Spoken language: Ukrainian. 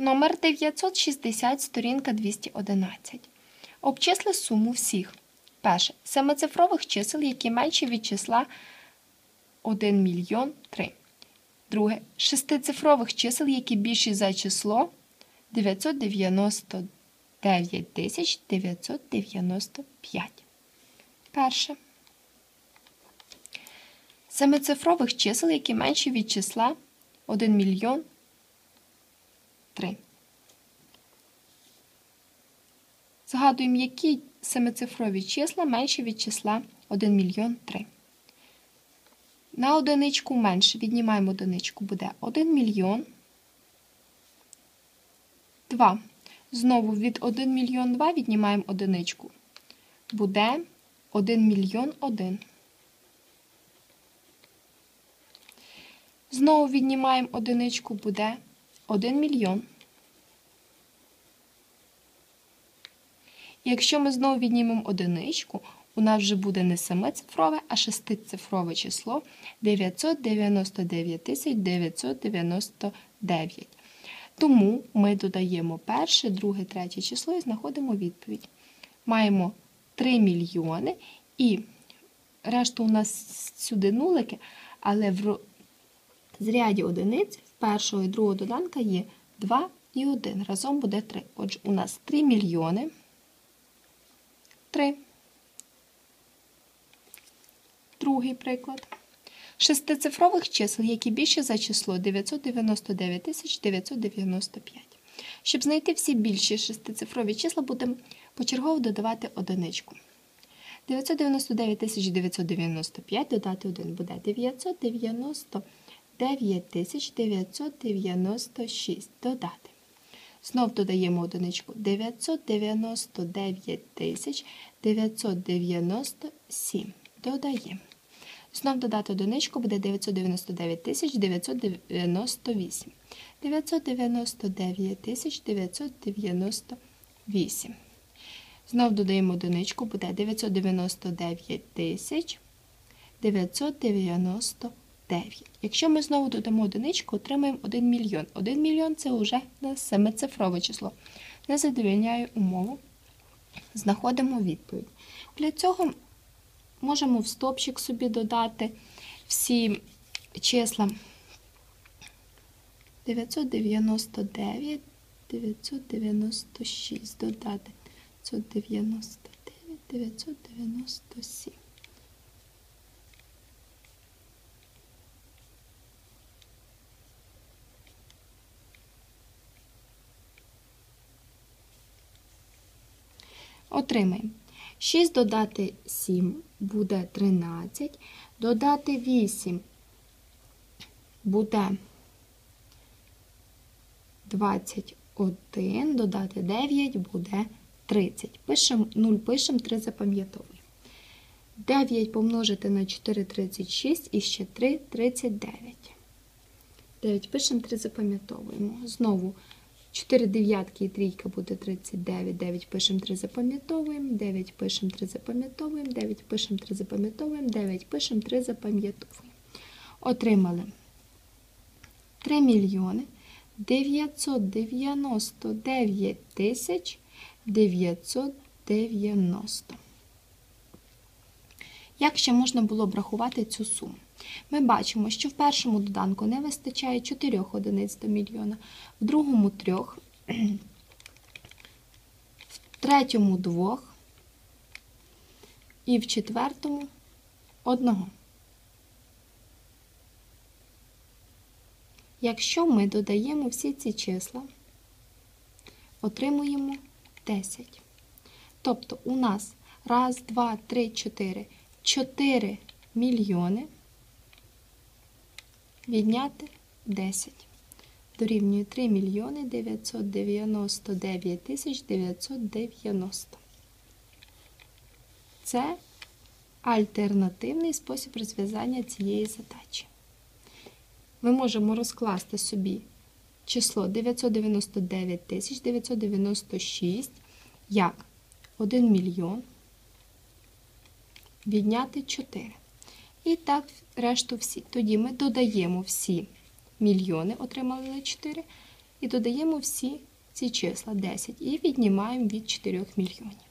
Номер 960, сторінка 211. Обчисли суму всіх. Перше. Семицифрових чисел, які менші від числа 1 мільйон 3. Друге. Шестицифрових чисел, які більші за число 999 995. Перше. Семицифрових чисел, які менші від числа 1 мільйон 3. Згадуємо, які семицифрові числа менші від числа 1 мільйон 3. На одиничку менше віднімаємо одиничку, буде 1 мільйон 2. Знову від 1 мільйон 2 віднімаємо одиничку. Буде 1 мільйон 1. Знову віднімаємо одиничку, буде 1 мільйон. І якщо ми знову віднімемо одиничку, у нас вже буде не семицифрове, а шестицифрове число 999 999. Тому ми додаємо перше, друге, третє число і знаходимо відповідь. Маємо 3 мільйони і решту у нас сюди нулики, але в зряді одиниць в першого і другого доданка є 2 і 1. Разом буде 3. Отже, у нас 3 мільйони. 3. Другий приклад. Шестицифрових чисел, які більше за число 999 995. Щоб знайти всі більші шестицифрові числа, будемо почергово додавати одиничку. 999 995 додати 1 буде 999 996 додати. Знов додаємо одиничку 999 997. Додаємо. Знов додати одиничку буде 999 998. 999 998. Знов додаємо одиничку, буде 999 999. Якщо ми знову додамо одиничку, отримаємо 1 мільйон. 1 мільйон це вже семицифрове число. Не задовільняє умову. Знаходимо відповідь. Для цього можемо в стопчик собі додати всі числа 999, 996 додати 999, 997. Отримаємо 6 додати 7 буде 13, додати 8 буде 21, додати 9 буде 30. Пишемо 0, пишемо 3 запам'ятовуємо. 9 помножити на 4 36 і ще 3 39. 9 пишемо 3 запам'ятовуємо. Знову 4 дев'ятки і трійка буде 39, 9 пишемо 3 запам'ятовуємо, 9 пишемо 3 запам'ятовуємо, 9 пишемо 3 запам'ятовуємо, 9 пишемо 3 запам'ятовуємо. Отримали. 3 мільйони 999 тисяч 990. Як ще можна було б рахувати цю суму? Ми бачимо, що в першому доданку не вистачає 4 одиниць до мільйона, в другому 3, в третьому 2 і в четвертому 1. Якщо ми додаємо всі ці числа, отримуємо 10. Тобто у нас раз, два, три, чотири, 4 мільйони відняти 10. Дорівнює 3 мільйони 999 тисяч 990. Це альтернативний спосіб розв'язання цієї задачі. Ми можемо розкласти собі число 999 тисяч 996 як 1 мільйон відняти 4. І так, решту всі. Тоді ми додаємо всі мільйони, отримали 4, і додаємо всі ці числа 10 і віднімаємо від 4 мільйонів.